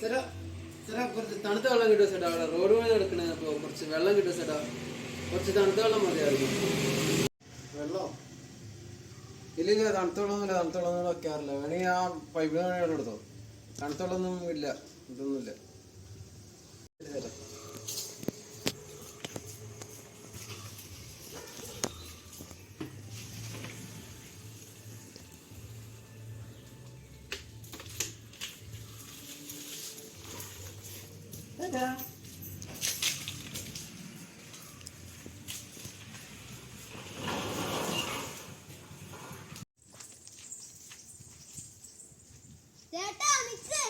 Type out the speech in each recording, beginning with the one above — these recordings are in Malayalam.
ചേട്ടാ ചേട്ടാ കുറച്ച് തണുത്ത വെള്ളം കിട്ടുമോ ചേട്ടാ അവിടെ. റോഡ് വഴി നടക്കണേ അപ്പോൾ കുറച്ച് വെള്ളം കിട്ടുമോ ചേട്ടാ. കുറച്ച് തണുത്ത വെള്ളം മതിയായിരുന്നു. വെള്ളോ? ഇല്ലില്ല തണുത്ത വെള്ളമൊന്നുമില്ല തണുത്ത വെള്ളമൊന്നും വെക്കാറില്ല. വേണമെങ്കിൽ ആ പൈപ്പ് എടുത്തോ. തണുത്ത വെള്ളമൊന്നും ഇല്ല ഇതൊന്നുമില്ല. ചേട്ടാ നിക്ക്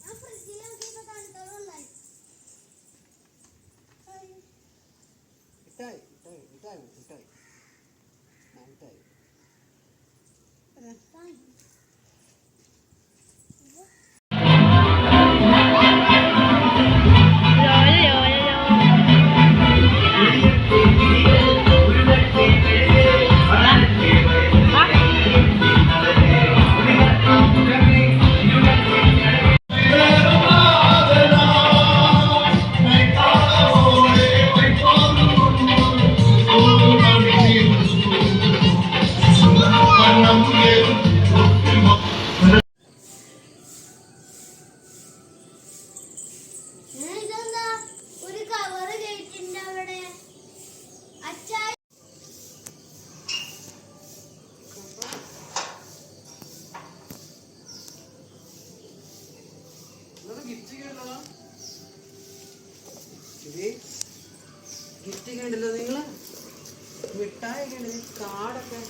ഞാൻ ഫ്രിഡ്ജിൽ നോക്കിയപ്പോ ഗിഫ്റ്റ് ഒക്കെ ഉണ്ടല്ലോ നിങ്ങൾ? മിഠായി ഒക്കെ ഉണ്ട് കാടൊക്കെ.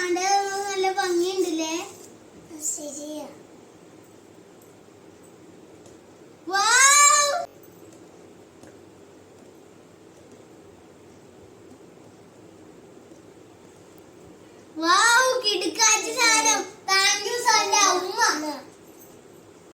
ஆண்டு